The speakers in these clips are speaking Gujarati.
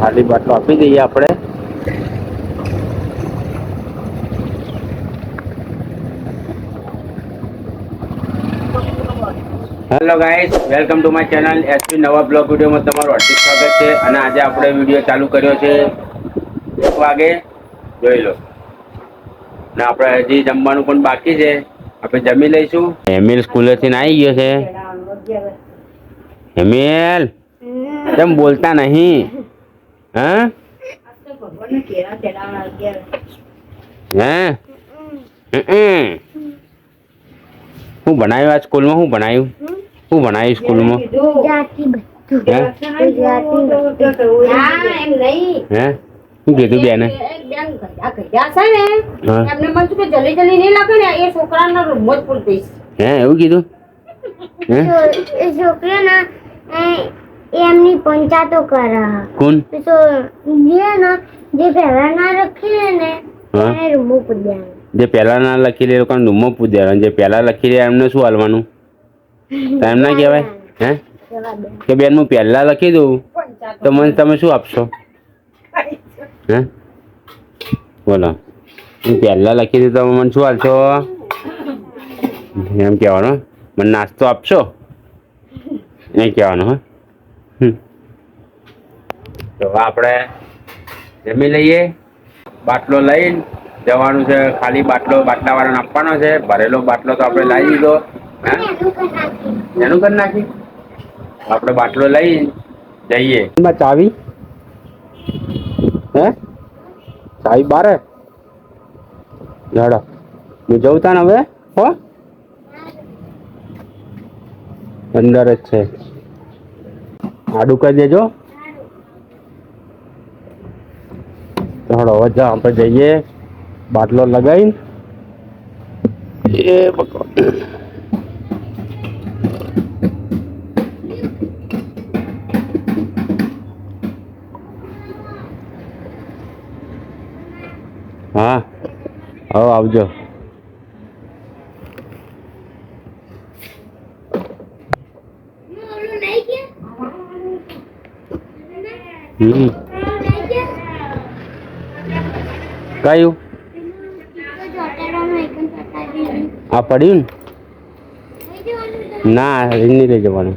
ખાલી બાટલો આપી દઈએ આપણે. Hello guys welcome to my channel SP નવા બ્લોગ વિડીયોમાં તમારું હાર્દિક સ્વાગત છે અને આજે આપણે વીડિયો ચાલુ કર્યો છે. એક વાગે જોઈ લો. ને આપણે હજી જમવાનું પણ બાકી છે. આપણે જમી લઈશું. એમિલ સ્કૂલેથી આવી ગયો છે. એમિલ કેમ બોલતા નહીં? હા હે હમ. શું ભણાયું આ સ્કૂલમાં? શું ભણાયું શું ભણાયું સ્કૂલમાં? જાતિ બધું હે? હે શું કીધું બેને. હા. જલ્દી જલ્દી નહીં લાગે ને એ છોકરાનો રૂમો જ પૂરી દઈશ હે, એવું કીધું? હે? એ છોકરીઓના, એ- એમની પંચાતો કરે. કોણ? તો જે ના જે પહેલા ના લખી ને હા. એને રૂમો પૂજ્યા જે પહેલા ના લખી લે લોકોને ડૂમો પૂજ્યા જે પહેલા લખી લે એમને શું હાલવાનું? તો એમ ના કહેવાય? હે? કે બેન હું પહેલા લખી દઉં? તો મને તમે શું આપશો? હે? બોલો. હું પહેલા લખી દઉં તમે મને શું હાલશો? એમ કહેવાનું મને નાસ્તો આપશો? એ કહેવાનું હા. તો આપણે જમી લઈએ. બાટલો લઈને જવાનું છે, ખાલી બાટલો, બાટલાવાળાને આપવાનો છે. ભરેલો બાટલો તો આપણે લાવી દીધો. એનું કરી નાખી. આપણે બાટલો લઈ જઈએ. ચાવી? હે? ચાવી બારે? લડો હું જઉં ને હવે? હો? અંદર જ છે. આડું કરી દેજો તો હળો હવે જા આપણે જઈએ બાટલો લગાવીને. એ હા હવે આવજો. હમ. કયું આ પડ્યું ને? ના નહીં લઈ જવાનું.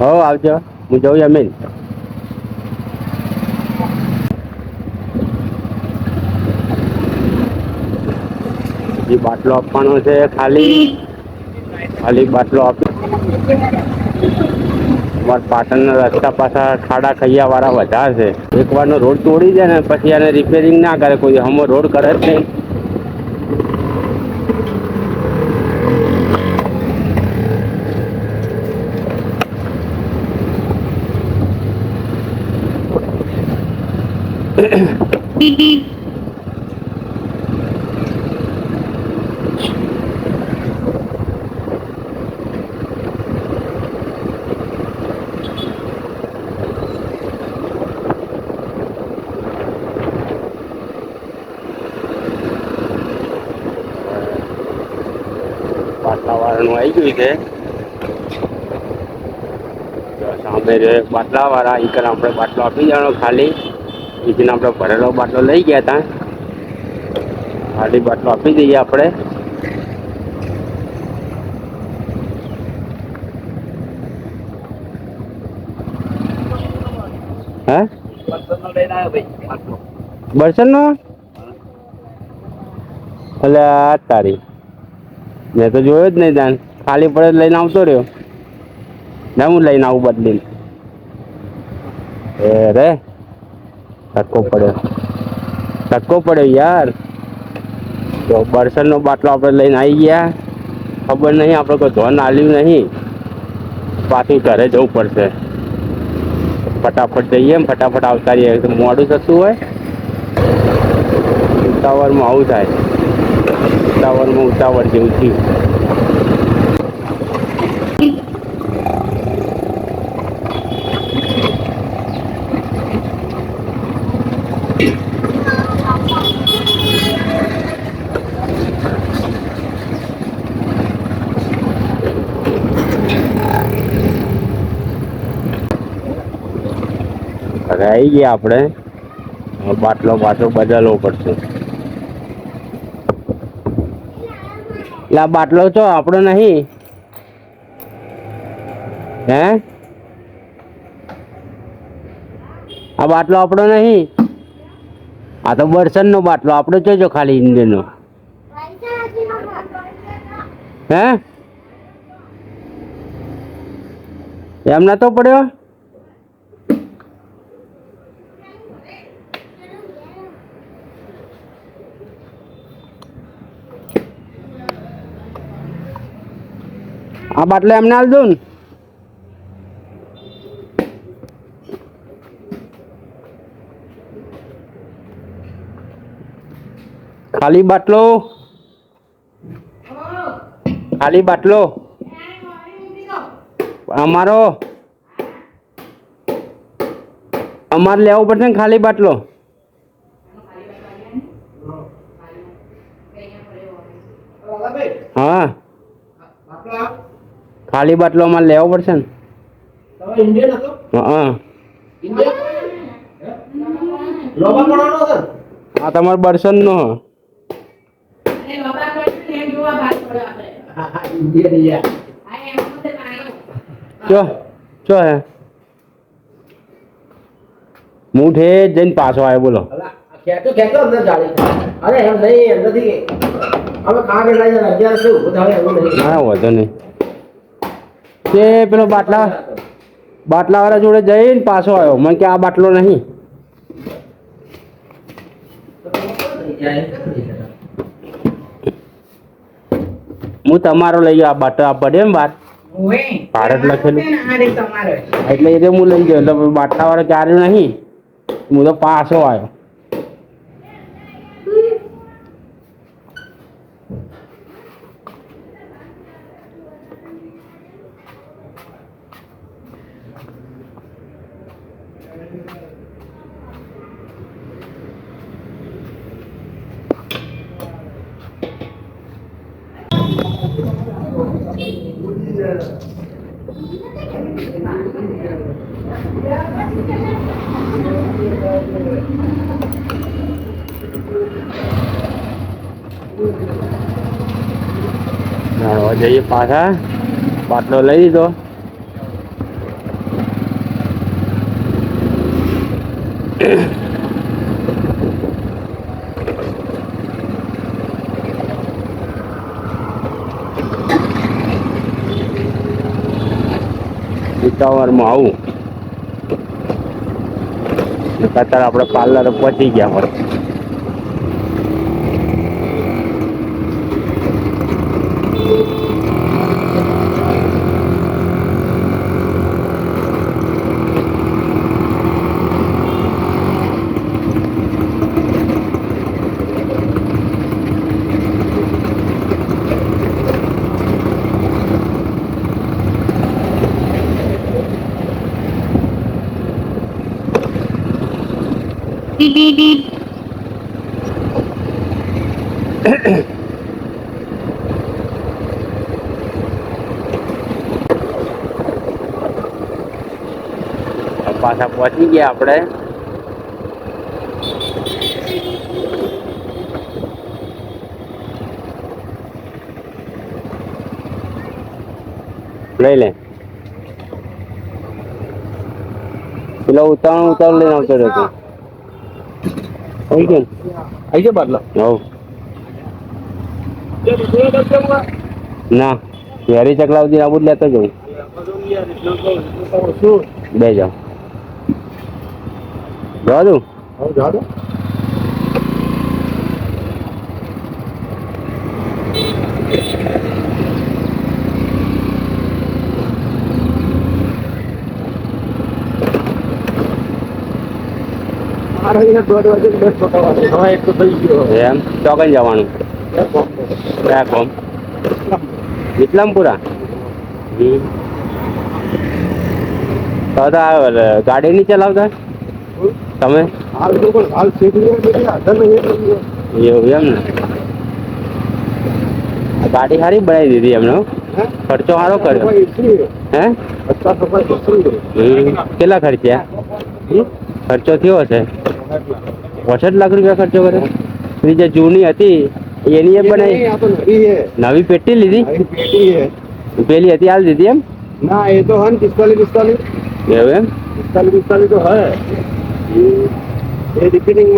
હો આવજો. હું જઉં જમીન હજી બાટલો આપવાનો છે ખાલી ખાલી બાટલો આપી અમારા પાટણના રસ્તા પાછા ખાડા ખૈયા વાળા વધારે છે એકવારનો રોડ તોડી જાય ને પછી એને રિપેરિંગ ના કરે કોઈ હમો રોડ કરે જ નહીં બાટલાવાળાનું આવી ગયું છે. સામે જે બાટલાવાળા ઈ કને આપણે બાટલો આપી જવાનો ખાલી. ઈકને આપણે ભરેલો બાટલો લઈ ગયા હતા ખાલી બાટલો આપી દઈએ આપણે. હે? બરસનનો એટલે આ તારી. મેં તો જોયો જ નહીં ત્યાં ખાલી પડે લઈને આવતો રહ્યો. ના, હું લઈને આવું બદલીને. એ રે, ધક્કો પડ્યો. ધક્કો પડ્યો યાર. તો બરસનનો બાટલો આપણે લઈને આવી ગયા. ખબર નહીં, આપણે કોઈ ધોન આલ્યું નહીં. પાછું ઘરે જવું પડશે. ફટાફટ જઈએ, ફટાફટ આવતા રહીએ. મોડું થતું હોય, ઉતાવળમાં આવું થાય. વાતાવરણમાં ઉતાવળ જેવું થયું. રહી ગયા આપણે. બાટલો પાછો બદલવો પડશે. એટલે આ બાટલો તો આપણો નહીં. હે? આ બાટલો આપણો નહીં. આ તો બરસનનો બાટલો, આપણો જોજો ખાલી ઇન્ડિયનનો. હે? એમ નતો પડ્યો? આ બાટલો એમને હાલ ને. ખાલી બાટલો. ખાલી બાટલો. અમારો. અમારે લેવો પડશે ને ખાલી બાટલો. હા. ખાલી બાટલો અમારે લેવો પડશે ને તમે ઇન્ડિયન હતો હા ઇન્ડિયન લોબા પડવાનો હતો આ તમારો બરસનનો હ. હા હા ઇન્ડિયન યાર ચો ચો હે હું ઠેઠ જઈને પાછો આવ્યો બોલો અલા ખેંચો ખેંચો અંદર જાળી અરે એમ નહીં એમ નથી અમે ખા બેઠા છે અગિયાર શું ઉભું થાય એવું નહીં ના વાંધો નહીં તે પેલો બાટલા બાટલાવાળા જોડે જઈને પાછો આવ્યો. મને કે આ બાટલો નહીં. હું તમારો લઈ ગયો આ બાટલો. આ પડે ને બાર? ભારત લખેલું. એટલે એ હું લઈ ગયો. એટલે બાટલાવાળા ચાર્યું નહીં. હું તો પાછો આવ્યો હવે જઈએ પાછા. પાટલો લઈ લીધો. ઉતાવળમાં આવું. અત્યારે આપણે પાર્લર પહોંચી ગયા હોય પાછા પહોંચી ગયા આપણે. લઈ લે. પેલો ઉતાવળ ઉતાવળ લઈને આવતો રહ્યો તું. આવી ગયો ને? આઈ ગયો બાટલો? હવ. ના વેરી ચકલા સુધી આબુ જ લેતો જવું શું? બે જાઓ. જવા દઉં હવે જવા દો મારે અહીંયા દોઢ વાગે દસ ટકા વાગે હવે એક તો થઈ ગયો એમ ચોકન જવાનું ક્યાં કોમ વિક્રમપુરા હમ. તો તો આ ગાડી નહીં ચલાવતા તમે? એવું એમ ને? ગાડી સારી બનાવી દીધી એમનો ખર્ચો સારો કર્યો. હે. કેટલા ખર્ચ્યા? ખર્ચો થયો હશે? પોસઠ લાખ રૂપિયા ખર્ચો કર્યો? પેલી જે જૂની હતી એની એ બનાવી? નવી પેટી લીધી? પેલી હતી હાલ દીધી એમ? ના એ તો હન પિસ્તાલીસ પિસ્તાલીસ. એવું એમ? પિસ્તાલીસ પિસ્તાલીસ તો હે. એ- એ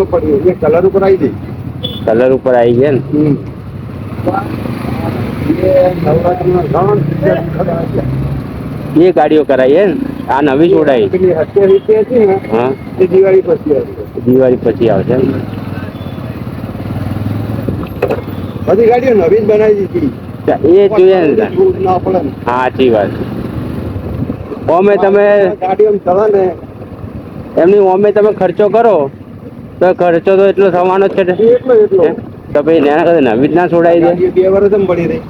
પડ્યું. એ કલર ઉપર આવી ગઈ. કલર ઉપર આવી ગયા ને. બે ગાડીઓ કરાવી હે ને આ નવી એ દિવાળી પછી દિવાળી પછી આવશે બધી ગાડીઓ નવી જ બનાવી દીધી. એ જોઈએ ને તાર. છૂટ ના પડે ને. હા સાચી વાત. ઓમે તમે ગાડીઓ ચલે ને એમની ઓમે તમે ખર્ચો કરો. તો ખર્ચો તો એટલો થવાનો જ છે? તો ભાઈ એના કરતા નવી જ ના છોડાવી દે બે વર્ષ પડી રહી.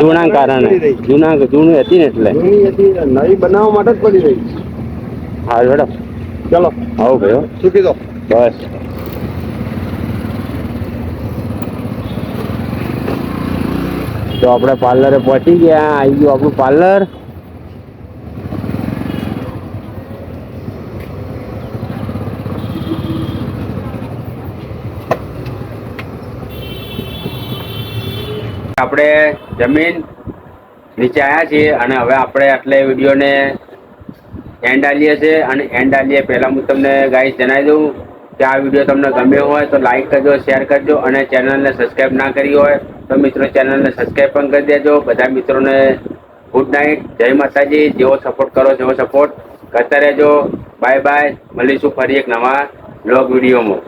જૂના કારણે. જૂના જૂની હતી ને એટલે. નવી બનાવવા માટે જ પડી રહી. હા મેડમ ચલો. આવું ભાઈ ચૂકી દો બસ. તો આપણે પાર્લરે પહોંચી ગયા. આવી ગયું આપણું પાર્લર. આપણે જમીન નીચે આવ્યા છીએ અને હવે આપણે આટલે વિડીયોને એન્ડ આલીએ છે અને એન્ડ આલીએ. પહેલાં હું તમને ગાઈસ જણાવી દઉં કે આ વીડિયો તમને ગમ્યો હોય તો લાઇક કરજો શેર કરજો અને ચેનલને સબસ્ક્રાઈબ ના કરી હોય તો મિત્રો ચેનલને સબસ્ક્રાઈબ પણ કરી દેજો. બધા મિત્રોને ગુડ નાઇટ જય માતાજી. જેવો સપોર્ટ કરો, જેવો સપોર્ટ કરતા રહેજો. બાય બાય મળીશું ફરી એક નવા બ્લોગ વિડીયોમાં.